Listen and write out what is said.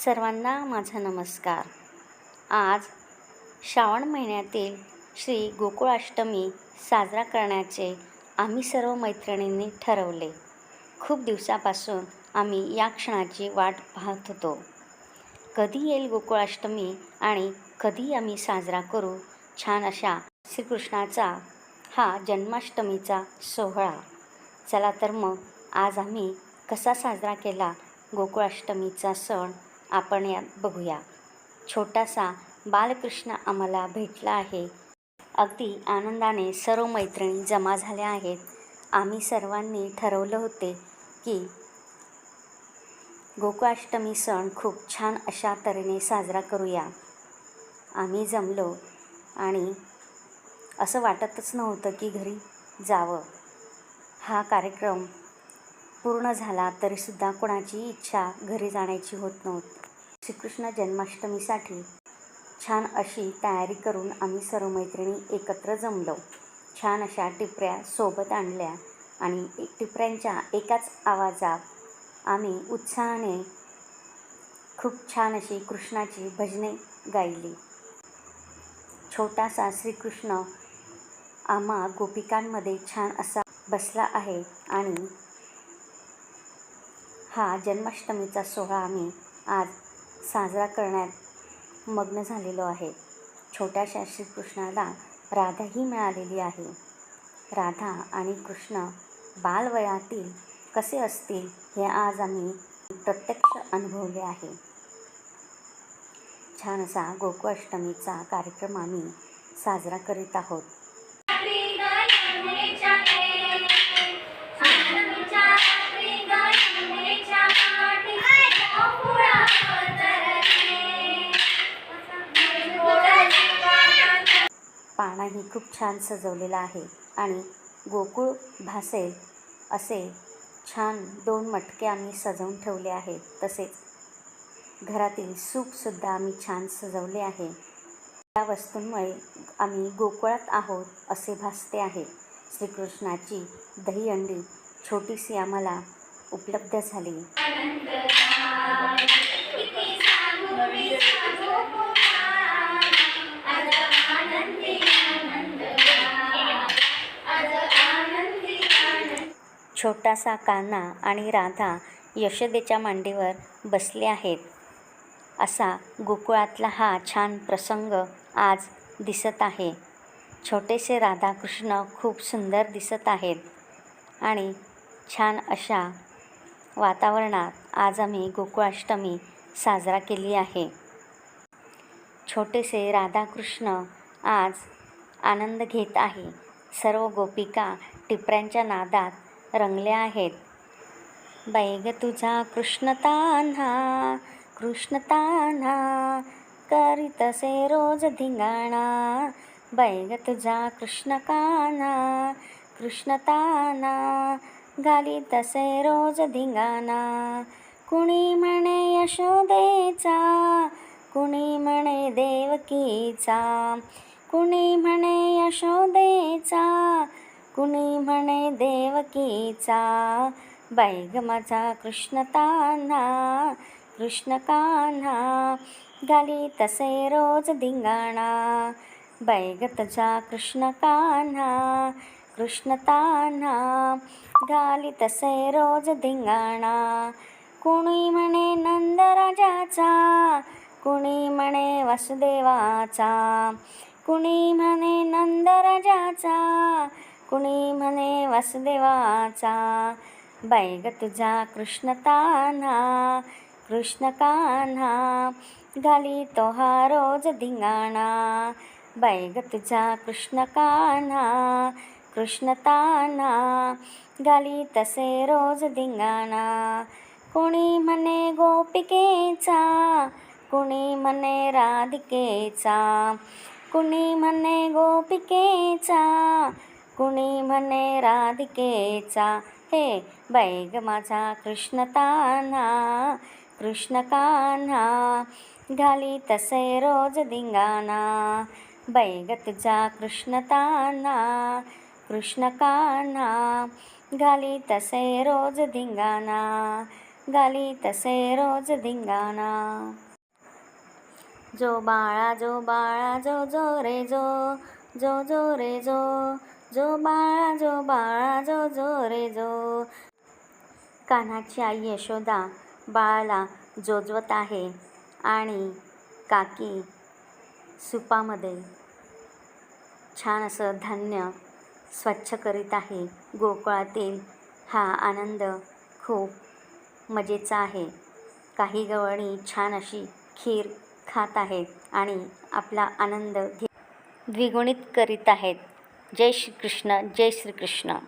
सर्वांना माझा नमस्कार. आज श्रावण महिन्यातील श्री गोकुळाष्टमी साजरा करण्याचे आम्ही सर्व मैत्रिणींनी ठरवले. खूप दिवसापासून आम्ही या क्षणाची वाट पाहत होतो. कधी येईल गोकुळाष्टमी आणि कधी आम्ही साजरा करू छान अशा श्रीकृष्णाचा हा जन्माष्टमीचा सोहळा. चला तर मग आज आम्ही कसा साजरा केला गोकुळाष्टमीचा सण आपण यात बघूया. छोटासा बालकृष्ण आम्हाला भेटला आहे. अगदी आनंदाने सर्व मैत्रिणी जमा झाल्या आहेत. आम्ही सर्वांनी ठरवलं होते की गोकुळाष्टमी सण खूप छान अशा तऱ्हेने साजरा करूया. आम्ही जमलो आणि असं वाटतच नव्हतं की घरी जावं. हा कार्यक्रम पूर्ण झाला तरीसुद्धा कोणाची इच्छा घरी जाण्याची होत नव्हती. श्रीकृष्ण जन्माष्टमीसाठी छान अशी तयारी करून आम्ही सर्व मैत्रिणी एकत्र जमलो. छान अशा टिपऱ्या सोबत आणल्या आणि टिपऱ्यांच्या एकाच आवाजात आम्ही उत्साहाने खूप छान अशी कृष्णाची भजने गायली. छोटासा श्रीकृष्ण आम्हा गोपिकांमध्ये छान असा बसला आहे आणि हा जन्माष्टमीचा सोहळा आम्ही आज साजरा करण्यात मग्न झालेलो आहे. छोट्याशा श्रीकृष्णाला राधाही मिळालेली आहे. राधा आणि कृष्ण बालवयातील कसे असतील हे आज आम्ही प्रत्यक्ष अनुभवले आहे. छान असा गोकुळाष्टमीचा कार्यक्रम आम्ही साजरा करीत आहोत. खूप छान सजवलेला आहे. आणि गोकुळ भासेल असे छान दोन मटके आम्ही सजवून ठेवले आहेत. तसेच घरातील सूपसुद्धा आम्ही छान सजवले आहे. या वस्तूंमुळे आम्ही गोकुळात आहोत असे भासते आहे. श्रीकृष्णाची दहीहंडी छोटीशी आम्हाला उपलब्ध झाली. छोटासा कान्हा आणि राधा यशोदेच्या मांडीवर बसले आहेत. असा गोकुळातला हा छान प्रसंग आज दिसत आहे. छोटेसे राधाकृष्ण खूप सुंदर दिसत आहेत आणि छान अशा वातावरणात आज आम्ही गोकुळाष्टमी साजरा केली आहे. छोटेसे राधाकृष्ण आज आनंद घेत आहे. सर्व गोपिका टिपऱ्यांच्या नादात रंगल्या आहेत. बैग तुझा कृष्ण तान्हा कृष्ण तान्हा करीतसे रोज धिंगाणा. बैग तुझा कृष्ण कान्हा कृष्ण तसे घालीतसे रोज धिंगाणा. कुणी म्हणे यशोदेचा कुणी म्हणे देवकीचा. कुणी म्हणे यशोदेचा कुणी म्हणे देवकीचा? बैग माझा कृष्ण तान्हा कृष्ण कान्हा घाली तसे रोज धिंगाणा. बैग तुझा कृष्ण कान्हा कृष्ण तान्हा घाली तसे रोज धिंगाणा. कुणी म्हणे नंदराजाचा? कुणी म्हणे वसुदेवाचा? कुणी म्हणे नंदराजाचा? कुणी म्हणे वसुदेवाचा बैग तुझा कृष्ण तान्हा कृष्ण कान्हा घाली तो हा रोज धिंगाणा. बैग तुझा कृष्ण कान्हा कृष्ण तान्हा घाली तसे रोज धिंगाणा. कुणी म्हणे गोपिकेचा कुणी म्हणे राधिकेचा कुणी म्हणे गोपिकेचा कुणी म्हणे राधिकेचा? हे बैग माझा कृष्ण तान्हा कृष्ण कान्हा घाली तसे रोज दिंगाना बैग तुझा कृष्ण तान्हा कृष्ण कान्हा घाली तसे रोज धिंगाणा घाली तसे रोज धिंगाणा. जो बाळा जो बाळा जो जो रे जो जो जो रे जो जो बाळा जो बाळा जो जो रे जो. कान्हाची आई यशोदा बाळाला जोजवत आहे आणि काकी सुपामध्ये छान असं धान्य स्वच्छ करीत आहे. गोकुळातील हा आनंद खूप मजेचा आहे. काही गवळणी छान अशी खीर खात आहेत आणि आपला आनंद द्विगुणित करीत आहेत. जय श्रीकृष्ण जय श्रीकृष्ण